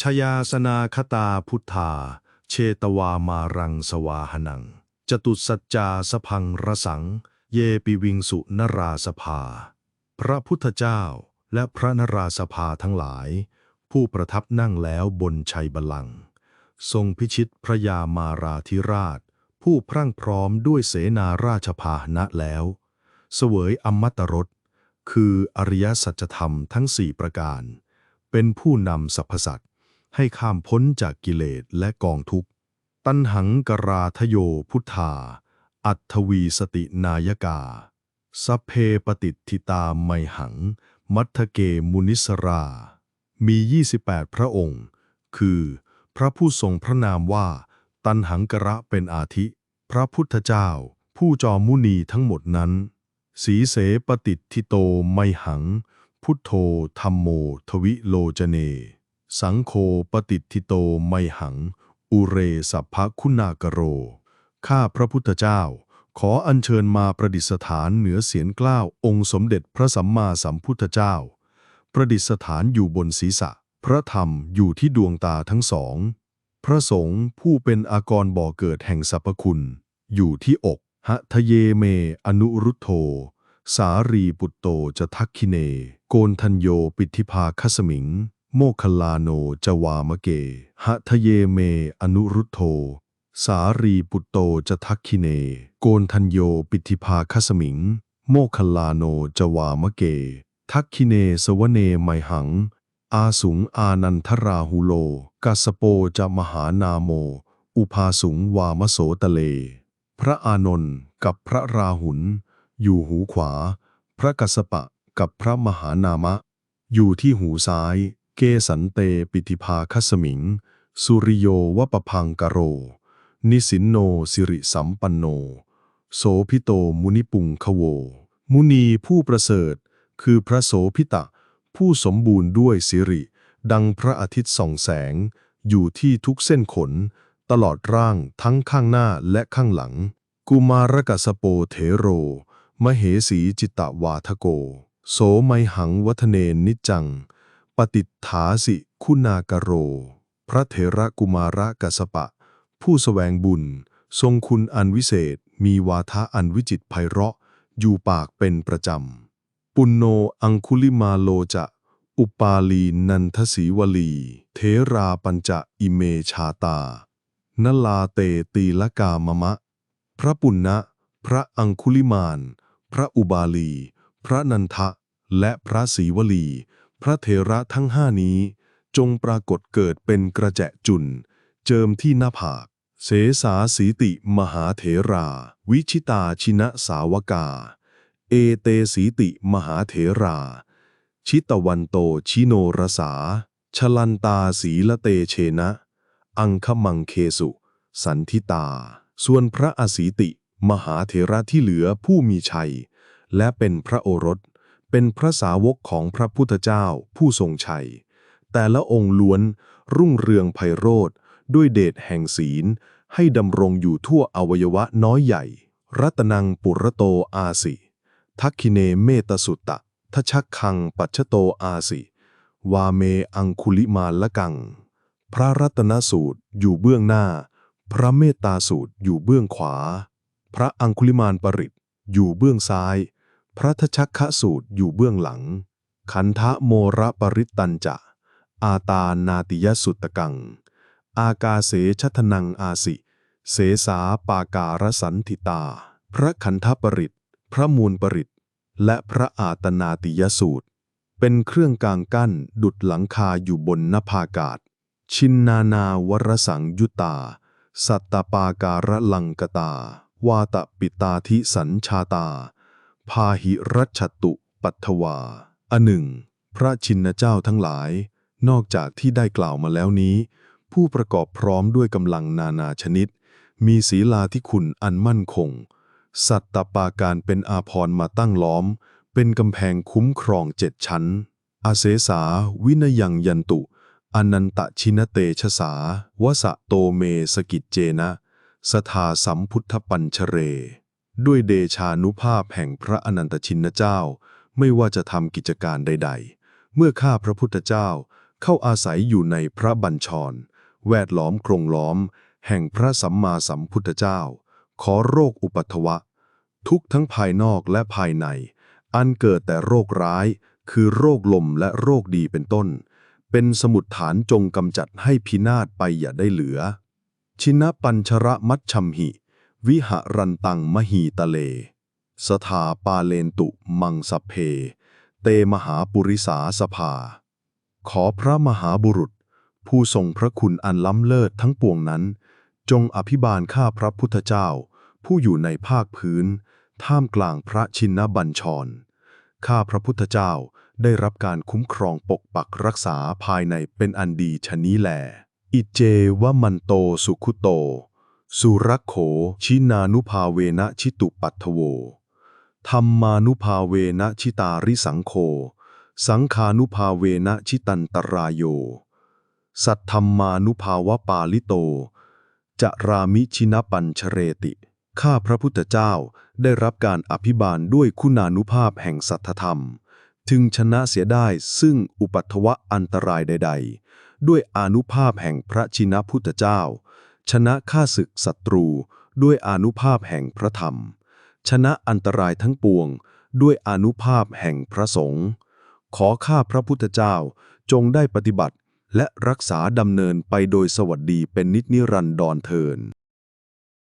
ชยาสนาคตาพุทธา เชตวามารังสวาหนัง จตุสัจจาสพังระสัง เยปิวิงสุนราสภา พระพุทธเจ้าและพระนราสภาทั้งหลาย ผู้ประทับนั่งแล้วบนชัยบัลลังก์ทรงพิชิตพระยามาราธิราช ผู้พรั่งพร้อมด้วยเสนาราชพาหนะแล้ว เสวยอมตรสคืออริยสัจธรรมทั้งสี่ประการ เป็นผู้นำสรรพสัตว ให้ข้ามพ้นจากกิเลสและกองทุกข์ ตันหังกราทโยพุทธา อัตถวีสตินายกา สเพปฏิทิตาไมหัง มัทเกมุนิสรา มี 28 พระองค์ คือ พระผู้ทรงพระนามว่า ตันหังกระเป็นอาทิ พระพุทธเจ้า ผู้จอมมุนีทั้งหมดนั้น สีเสปฏิทิโตไมหัง พุทโธธรรมโมทวิโลจเน สังโฆปฏิทิโตไมหัง อุเรสัพพคุณากโร ข้าพระพุทธเจ้า ขออัญเชิญมาประดิษฐานเหนือเสียนเกล้าองค์สมเด็จพระสัมมาสัมพุทธเจ้า ประดิษฐานอยู่บนศีรษะ พระธรรมอยู่ที่ดวงตาทั้งสอง พระสงฆ์ผู้เป็นอากรบ่อเกิดแห่งสรรพคุณ อยู่ที่อกหะทะเยเม อนุรุตโธสารีปุตโตจะทักคิเน โกนทัญโยปิธิภาคสมิง โมคลาโนจวามะเก หะทะเยเมอนุรุโธ สารีปุตโตจะทักคิเน โกนทัญโยปิธิภาคสมิง โมคลาโนจวามะเก ทักคิเนสวเนไมหัง อาสุงอานันทราหุโล กัสโปจะมหานาโม อุภาสุงวามโสตะเล พระอานนท์กับพระราหุลอยู่หูขวา พระกัสสปะกับพระมหานามะ อยู่ที่หูซ้าย เกสันเตปิธิภาคสมิง สุริโยวปพังกโร นิสินโนสิริสัมปันโน โสพิโตมุนิปุงคโว มุนีผู้ประเสริฐ คือพระโสพิตะ ผู้สมบูรณ์ด้วยสิริ ดังพระอาทิตย์ส่องแสง อยู่ที่ทุกเส้นขน ตลอดร่างทั้งข้างหน้าและข้างหลัง กุมารกัสโปเถโร มเหสีจิตตวาทโก โสไมหังวัฒเนนนิจัง ปฏิฏฐาสิคุณากโร พระเถระกุมารกัสปะ ผู้สแสวงบุญ ทรงคุณอันวิเศษ มีวาทะอันวิจิตรไพเราะ อยู่ปากเป็นประจำ ปุณโนอังคุลิมาโลจะ อุปาลีนันทศีวลี เทราปัญจะอิเมชาตา นลาเตตีละกามะมะ พระปุณณะ พระอังคุลิมาน พระอุบาลี พระนันทะ และพระศีวลี พระเถระทั้งห้านี้ จงปรากฏเกิดเป็นกระแจจุน เจิมที่หน้าผาก เสสาสีติมหาเถรา วิชิตาชินะสาวกา เอเตสีติมหาเถรา ชิตวันโตชิโนรสา ชลันตาสีละเตเชนะ อังคมังเคสุ สันทิตา ส่วนพระอสีติ มหาเถระที่เหลือผู้มีชัย และเป็นพระโอรส เป็นพระสาวกของพระพุทธเจ้าผู้ทรงชัย แต่ละองค์ล้วนรุ่งเรืองไพโรธด้วยเดชแห่งศีล ให้ดำรงอยู่ทั่วอวัยวะน้อยใหญ่ รัตนังปุรโตอาสิ ทักคิเนเมตสุตตะทชักคังปัจฉโตอาสิ วาเมอังคุลิมาละกัง พระรัตนสูตรอยู่เบื้องหน้า พระเมตตาสูตรอยู่เบื้องขวา พระอังคุลิมานปริตอยู่เบื้องซ้าย พระทชักขสูตรอยู่เบื้องหลัง ขันธะโมระปริตตันจะ อาตานาติยสุตตกัง อากาเสชัทนังอาสิ เสสาปาการสันทิตา พระขันธปริต พระมูลปริต และพระอาตนาติยสูตร เป็นเครื่องกลางกั้นดุดหลังคาอยู่บนนภากาศ ชินนานาวรสังยุตา สัตตปาการลังกตา วาตปิตาธิสัญชาตา พาหิรัชตุปัทวา อันหนึ่ง พระชินเจ้าทั้งหลาย นอกจากที่ได้กล่าวมาแล้วนี้ ผู้ประกอบพร้อมด้วยกำลังนานาชนิด มีศีลาที่คุณอันมั่นคง สัตตปาการเป็นอาพรมาตั้งล้อม เป็นกำแพงคุ้มครองเจ็ดชั้น อาเสสาวินยังยันตุ อนันตชินเตชสาวสะโตเมสกิจเจนะสทาสัมพุทธปัญชเร ด้วยเดชานุภาพแห่งพระอนันตชินเจ้า ไม่ว่าจะทำกิจการใด ๆ เมื่อข้าพระพุทธเจ้าเข้าอาศัยอยู่ในพระบัญชร แวดล้อมกรงล้อม แห่งพระสัมมาสัมพุทธเจ้า ขอโรคอุปัทวะ ทุกทั้งภายนอกและภายใน อันเกิดแต่โรคร้าย คือโรคลมและโรคดีเป็นต้น เป็นสมุดฐานจงกำจัดให้พินาศไปอย่าได้เหลือ ชินะปัญชระมัชชัมหิ วิหรันตังมหีตะเล สถาปาเลนตุมังสเพ เตมหาปุริสาสภา ขอพระมหาบุรุษ ผู้ทรงพระคุณอันล้ำเลิศทั้งปวงนั้น จงอภิบาลข้าพระพุทธเจ้า ผู้อยู่ในภาคพื้น ท่ามกลางพระชินบัญชร ข้าพระพุทธเจ้าได้รับการคุ้มครองปกปักรักษาภายในเป็นอันดีชะนี้แลอิเจวมันโตสุขุโต สุรักโข ชินานุภาเวนะชิตุปัทโว ธรรมานุภาเวนะชิตาริสังโฆสังคานุภาเวนะชิตันตรายโย สัทธรรมานุภาวะปาลิโต จะรามิชินปัญชเรติ ข้าพระพุทธเจ้าได้รับการอภิบาลด้วยคุณานุภาพแห่งสัทธธรรม ถึงชนะเสียได้ซึ่งอุปัทวะอันตรายใด ๆ ด้วยอานุภาพแห่งพระชินพุทธเจ้า ชนะข้าศึกศัตรูด้วยอนุภาพแห่งพระธรรม ชนะอันตรายทั้งปวงด้วยอนุภาพแห่งพระสงฆ์ขอข้าพระพุทธเจ้าจงได้ปฏิบัติและรักษาดำเนินไปโดยสวัสดีเป็นนิจนิรันดรเทิน